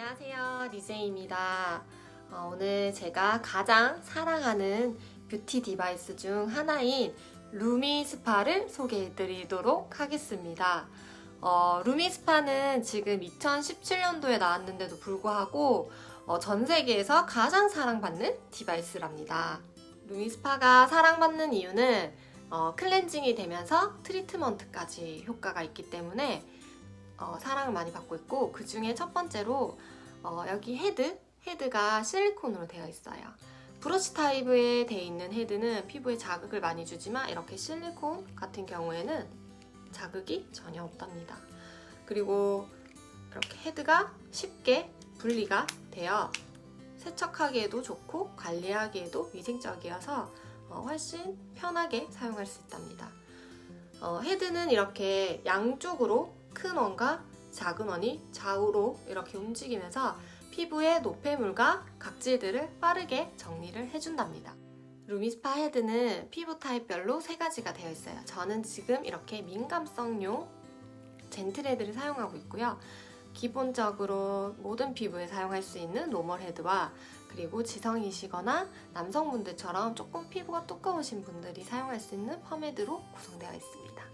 안녕하세요. 리제입니다. 어, 오늘 제가 가장 사랑하는 뷰티 디바이스 중 하나인 루미 스파를 소개해 드리도록 하겠습니다. 어, 루미 스파는 지금 2017년도에 나왔는데도 불구하고 어, 전 세계에서 가장 사랑받는 디바이스랍니다. 루미 스파가 사랑받는 이유는 어, 클렌징이 되면서 트리트먼트까지 효과가 있기 때문에 어, 사랑을 많이 받고 있고 그 중에 첫 번째로 어, 여기 헤드 헤드가 실리콘으로 되어 있어요. 브러쉬 타입에 되어 있는 헤드는 피부에 자극을 많이 주지만 이렇게 실리콘 같은 경우에는 자극이 전혀 없답니다. 그리고 이렇게 헤드가 쉽게 분리가 되어 세척하기에도 좋고 관리하기에도 위생적이어서 어, 훨씬 편하게 사용할 수 있답니다. 어, 헤드는 이렇게 양쪽으로 큰 원과 작은 원이 좌우로 이렇게 움직이면서 피부의 노폐물과 각질들을 빠르게 정리를 해준답니다. 루미스파 헤드는 피부 타입별로 세 가지가 되어 있어요. 저는 지금 이렇게 민감성용 젠틀 헤드를 사용하고 있고요. 기본적으로 모든 피부에 사용할 수 있는 노멀 헤드와 그리고 지성이시거나 남성분들처럼 조금 피부가 두꺼우신 분들이 사용할 수 있는 펌헤드로 구성되어 있습니다.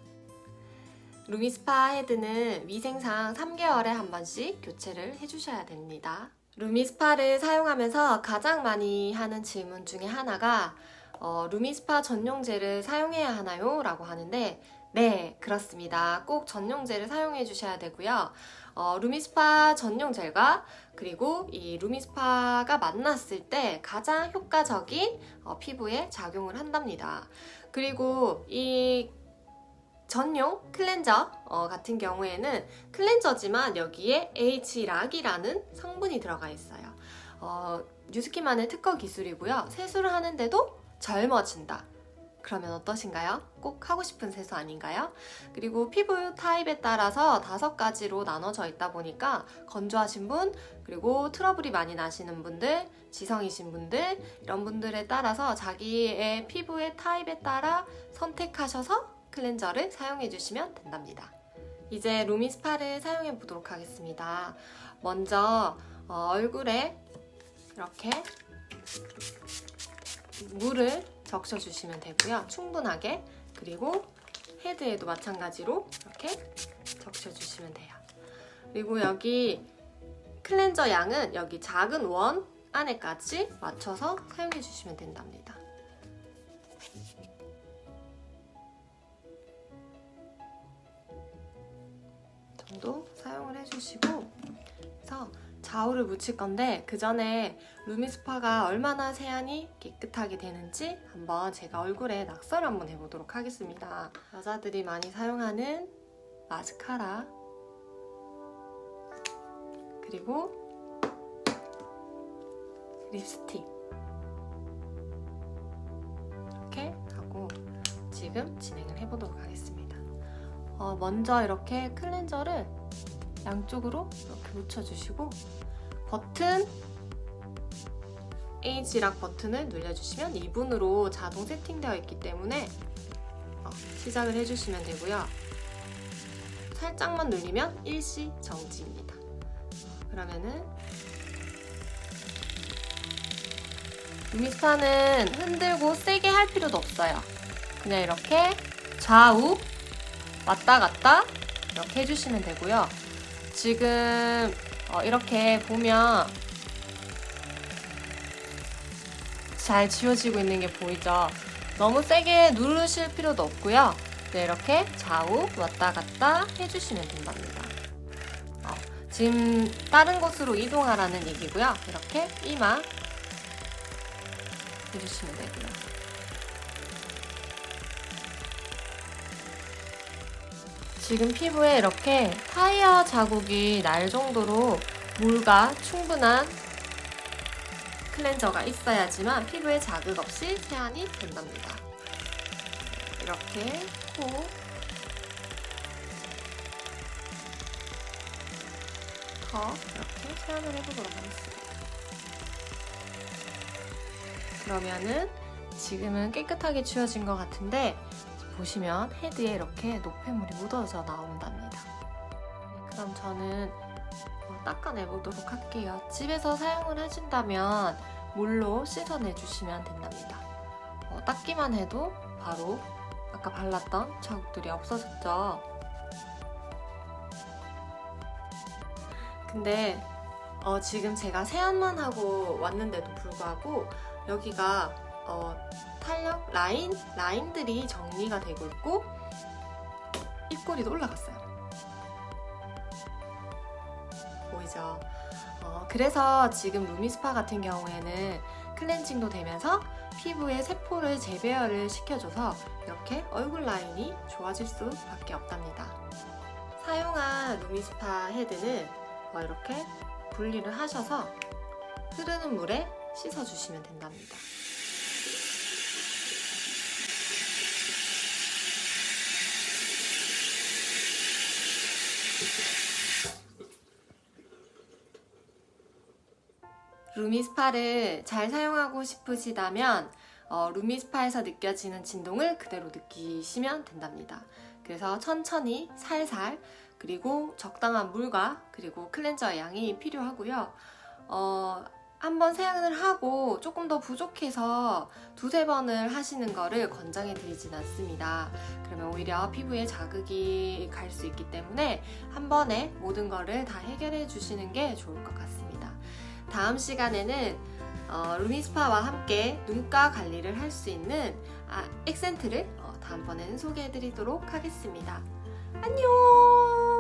루미스파 헤드는 위생상 3개월에 한 번씩 교체를 해주셔야 됩니다. 루미스파를 사용하면서 가장 많이 하는 질문 중에 하나가 어, 루미스파 전용젤을 사용해야 하나요? 라고 하는데 네, 그렇습니다. 꼭 전용젤을 사용해 주셔야 되고요. 어, 루미스파 전용젤과 그리고 이 루미스파가 만났을 때 가장 효과적인 어, 피부에 작용을 한답니다. 그리고 이 전용 클렌저 어, 같은 경우에는 클렌저지만 여기에 H락이라는 성분이 들어가 있어요. 어, 뉴스킨만의 특허 기술이고요. 세수를 하는데도 젊어진다. 그러면 어떠신가요? 꼭 하고 싶은 세수 아닌가요? 그리고 피부 타입에 따라서 다섯 가지로 나눠져 있다 보니까 건조하신 분, 그리고 트러블이 많이 나시는 분들, 지성이신 분들, 이런 분들에 따라서 자기의 피부의 타입에 따라 선택하셔서 클렌저를 사용해 주시면 된답니다. 이제 루미 스파를 사용해 보도록 하겠습니다. 먼저 어, 얼굴에 이렇게 물을 적셔 주시면 되고요. 충분하게. 그리고 헤드에도 마찬가지로 이렇게 적셔 주시면 돼요. 그리고 여기 클렌저 양은 여기 작은 원 안에까지 맞춰서 사용해 주시면 된답니다. 해주시고 그래서 좌우를 묻힐 건데 그 전에 루미스파가 얼마나 세안이 깨끗하게 되는지 한번 제가 얼굴에 낙서를 한번 해보도록 하겠습니다. 여자들이 많이 사용하는 마스카라 그리고 립스틱 이렇게 하고 지금 진행을 해보도록 하겠습니다. 어, 먼저 이렇게 클렌저를 양쪽으로 이렇게 묻혀주시고 버튼 H락 버튼을 눌러주시면 2분으로 자동 세팅되어 있기 때문에 어, 시작을 해주시면 되고요. 살짝만 눌리면 일시 정지입니다. 그러면은 루미스파는 흔들고 세게 할 필요도 없어요. 그냥 이렇게 좌우 왔다 갔다 이렇게 해주시면 되고요. 지금 어, 이렇게 보면 잘 지워지고 있는 게 보이죠? 너무 세게 누르실 필요도 없고요. 네, 이렇게 좌우 왔다 갔다 해주시면 된답니다. 어, 지금 다른 곳으로 이동하라는 얘기고요. 이렇게 이마 해주시면 되고요. 지금 피부에 이렇게 타이어 자국이 날 정도로 물과 충분한 클렌저가 있어야지만 피부에 자극 없이 세안이 된답니다. 이렇게 코더 이렇게 세안을 해보도록 하겠습니다. 그러면은 지금은 깨끗하게 지워진 것 같은데 보시면 헤드에 이렇게 노폐물이 묻어져 나온답니다. 그럼 저는 어, 닦아내보도록 할게요. 집에서 사용을 하신다면 물로 씻어내주시면 된답니다. 어, 닦기만 해도 바로 아까 발랐던 자국들이 없어졌죠. 근데 어, 지금 제가 세안만 하고 왔는데도 불구하고 여기가 어, 탄력 라인 라인들이 정리가 되고 있고 입꼬리도 올라갔어요. 보이죠? 어, 그래서 지금 루미스파 같은 경우에는 클렌징도 되면서 피부의 세포를 재배열을 시켜줘서 이렇게 얼굴 라인이 좋아질 수밖에 없답니다. 사용한 루미스파 헤드는 어, 이렇게 분리를 하셔서 흐르는 물에 씻어주시면 된답니다. 루미스파를 잘 사용하고 싶으시다면 어, 루미스파에서 느껴지는 진동을 그대로 느끼시면 된답니다. 그래서 천천히 살살 그리고 적당한 물과 그리고 클렌저의 양이 필요하고요. 어, 한번 사용을 하고 조금 더 부족해서 두세 번을 하시는 거를 권장해 드리진 않습니다. 그러면 오히려 피부에 자극이 갈 수 있기 때문에 한 번에 모든 거를 다 해결해 주시는 게 좋을 것 같습니다. 다음 시간에는 어, 루미스파와 함께 눈가 관리를 할 수 있는 아, 액센트를 어, 다음번에는 소개해 드리도록 하겠습니다. 안녕!